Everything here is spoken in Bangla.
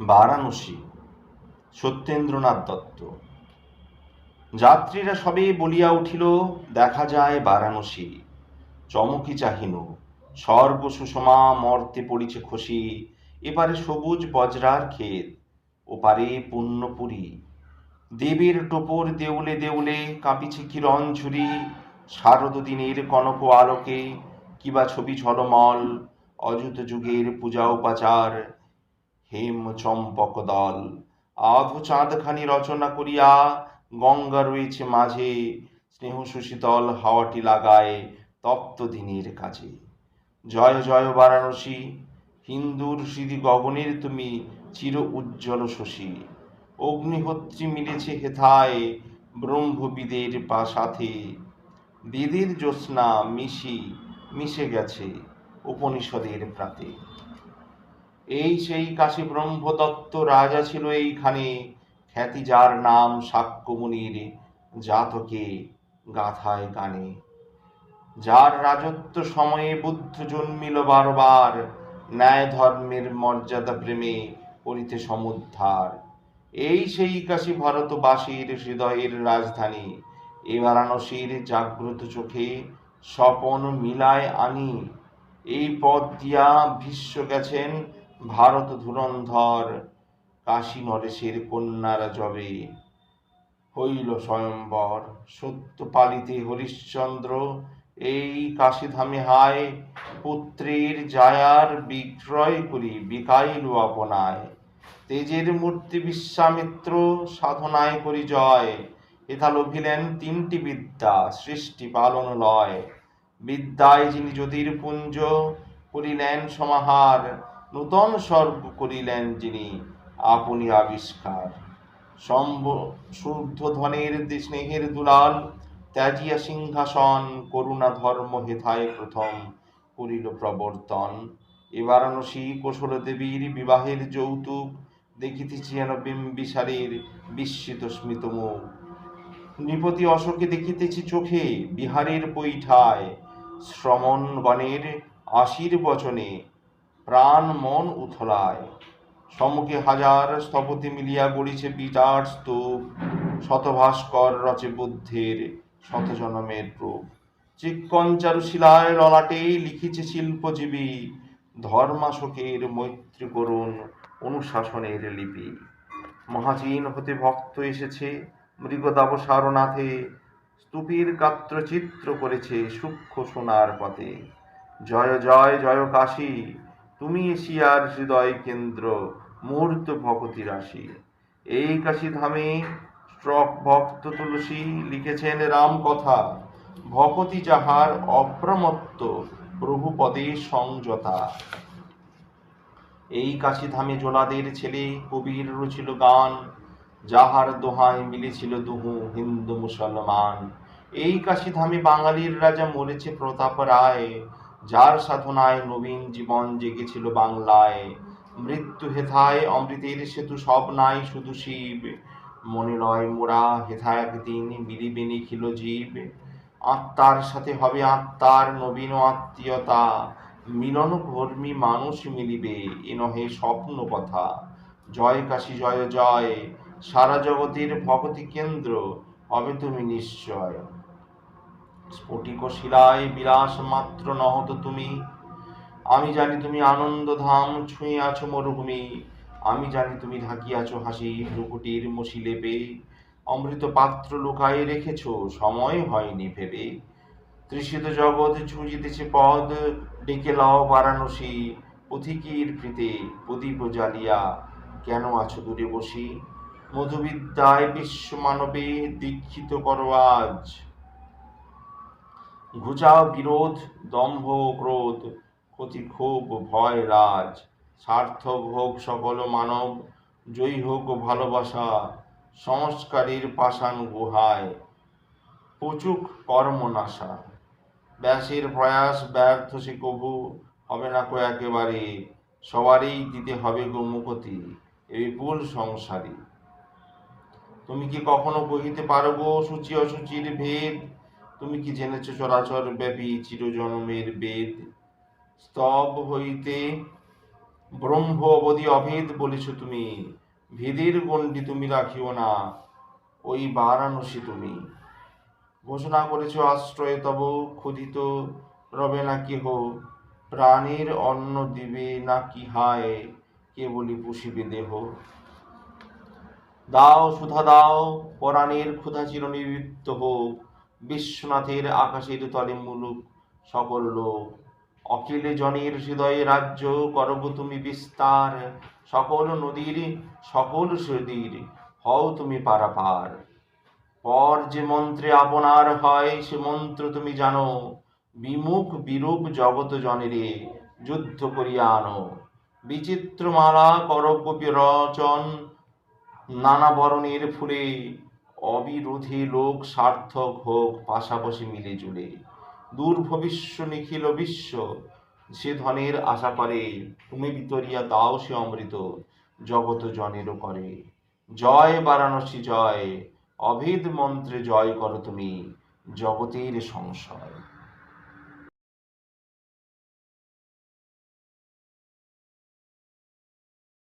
বারাণসী, সত্যেন্দ্রনাথ দত্ত। যাত্রীরা সবে বলিয়া উঠিল, দেখা যায় বারাণসী চমকি চাহিন স্বর্গ সুষমা মর্তে পড়িছে খুশি এপারে সবুজ বজরার ক্ষেত, ওপারে পুণ্যপুরী। দেবীর টোপর দেউলে দেউলে কাঁপিছে কিরণ ঝুরি শারদ দিনের কনক আলোকে, কিবা ছবি ঝলমল, অযুত যুগের পূজা উপাচার হেম চম্পক দল। আধু চাঁদখানি রচনা করিয়া গঙ্গা রয়েছে মাঝে স্নেহ সুশীতল হাওয়াটি লাগায় তপ্ত দিনের কাজে জয় জয় বারাণসী, হিন্দুর সিধি গগনের তুমি চির উজ্জ্বল শশী। অগ্নিহোত্রী মিলেছে হেথায় ব্রহ্মবিদের পা সাথে। বেদের জ্যোৎস্না মিশি, মিশে গেছে উপনিষদের প্রাতে। এই সেই কাশী ব্রহ্মদত্ত রাজা ছিল এইখানে। খ্যাতি যার নাম সাক্ষ্যমুনির জাতকে গাথায় গানে যার রাজত্ব সময়ে বুদ্ধ জন্মিল বারবার ন্যায় ধর্মের মর্যাদা প্রেমে করিতে সমুদ্ধার। এই সেই কাশী ভারতবাসীর হৃদয়ের রাজধানী। এ বারাণসীর জাগ্রত চোখে স্বপন মিলায় আনি। এই পথ দিয়া ভীষ্ম গেছেন ভারত ধুরন্ধর কাশী নরেশের কন্যারা যবে হইল স্বয়ম্বর, সত্য পালিতে হরিশ্চন্দ্র। এই কাশীধামে হায়, পুত্রের জায়ার বিক্রয় করি বিকাইল আপনায় তেজের মূর্তি বিশ্বামিত্র, সাধনায় করি জয়। এথা লভিলেন তিনটি বিদ্যা, সৃষ্টি, পালন, লয়। বিদ্যায় যিনি জ্যোতির পুঞ্জ করিলেন সমাহার নূতন সর্ব করিলেন যিনি আপনি আবিষ্কার। শুদ্ধ ধনের স্নেহের দুলাল, ত্যাজিয়া সিংহাসন, করুণা ধর্ম হেথায় প্রথম করিল প্রবর্তন। এ বারাণসী কোশল দেবীর বিবাহের যৌতুক, দেখিতেছি যেন বিম্বিসারের বিস্মিত স্মিত মুখ। নৃপতি অশোকে দেখিতেছি চোখে বিহারের বৈঠায় শ্রমণ গণের আশির বচনে প্রাণ মন উথলায়। সম্মুখে হাজার স্থপতি মিলিয়া গড়িছে বিরাট স্তূপ। শতভাস্কর রচে বুদ্ধের শতজনমের রূপ। চিক্কন চারুশিলায় ললাটে লিখিছে শিল্পজীবী। ধর্মাশোকের মৈত্রী করুণ অনুশাসনের লিপি। মহাচীন হতে ভক্ত এসেছে মৃগদাব সারনাথে স্তূপের গাত্র চিত্র করেছে সূক্ষ্ম সোনার পথে। জয় জয় জয় কাশী তুমি এশিয়ার হৃদয় কেন্দ্র মূর্ত ভগতি রাশি। এই কাশী ধামে ভক্ত তুলসী লিখেছেন রাম কথা। ভকতি যাহার অপ্রমত্ত প্রভু পদে সংযতা। এই কাশী ধামে জোলাদের ছেলে কবির রচিল গান, যাহার দোহায় মিলেছিল দুহু হিন্দু মুসলমান। এই কাশী ধামে বাঙালির রাজা মরেছে প্রতাপ রায় যার সাধনায় নবীন জীবন জেগেছিল বাংলায়। মৃত্যু হেথায়, অমৃতের সেতু সব নাই শুধু শিব। মনে লয় মোরা হেথায় একদিন মিলিবে নিখিল জীব। আত্মার সাথে হবে আত্মার নবীন আত্মীয়তা। মিলন কর্মী মানুষ মিলিবে, এ নহে স্বপ্ন কথা। জয় কাশী, জয় জয়, সারা জগতের ভগতি কেন্দ্র হবে তুমি নিশ্চয়। স্ফটিক শিলায় বিলাস মাত্র নহত তুমি। আমি জানি তুমি আনন্দ ধাম ছুঁয়ে আছো মরুভূমি। আমি জানি তুমি ঢাকিয়াছো হাসি ভ্রুকুটির মশি লেপে অমৃত পাত্র লুকায়ে রেখেছো, সময় হয়নি ভেবে। তৃষিত জগৎ ছুঁজিতেছে পদ, ডেকে লও বারাণসী। পথিকীর প্রীতে প্রদীপ জ্বালিয়া, কেন আছো দূরে বসি? মধুবিদ্যায় বিশ্ব মানবে দীক্ষিত করো আজ। ঘুচাও বিরোধ, দম্ভ ক্রোধ, ক্ষতি ক্ষোভ ভয় রাজ। সার্থক হোক সকল মানব, জয়ী হোক ভালোবাসা, সংস্কারের পাষাণ গুহায়। পচুক কর্মনাশা ব্যাসের প্রয়াস ব্যর্থ সে কবু হবে না কো একেবারে। সবারই দিতে হবে গো মুকতি, এ বিপুল সংসারী। তুমি কি কখনো বহিতে পারো গো, সূচি অসুচির ভেদ? তুমি কি জেনেছ চরাচর ব্যাপী চিরজনমের বেদ? স্তব হইতে ব্রহ্ম অবধি অভেদ বলেছ তুমি। ভেদের গণ্ডি তুমি রাখিও না, ওই বারাণসী তুমি। ঘোষণা করেছ আশ্রয় তব ক্ষুধিত রবে না কেহ। প্রাণীর অন্ন দিবে না কি হায় কে কেবলই পুষিবে দেহ। দাও সুধা দাও, পরাণের ক্ষুধা চির নিবৃত্ত হোক। বিশ্বনাথের আকাশের তলে মুলুক সকল লোক। অখিলে জনের হৃদয়ে রাজ্য করব তুমি বিস্তার। সকল নদীর, সকল সুদীর হও তুমি পারাপার। পর যে মন্ত্রে আপনার হয়, সে মন্ত্র তুমি জানো। বিমুখ বিরূপ জগত জনেরে যুদ্ধ করিয়া আনো। বিচিত্র মালা করব রচন নানা বরণের ফুলে অবিরোধী লোক সার্থক হোক, পাশাপাশি মিলে জুড়ে দূর ভবিষ্য নিখিল বিশ্ব, সে ধনের আশা করে, তুমি বিতরিয়া দাও সে অমৃত জগত জনেরও করে। জয় বারাণসী জয়, অভেদ মন্ত্রে জয় করো তুমি, জগতের সংশয়।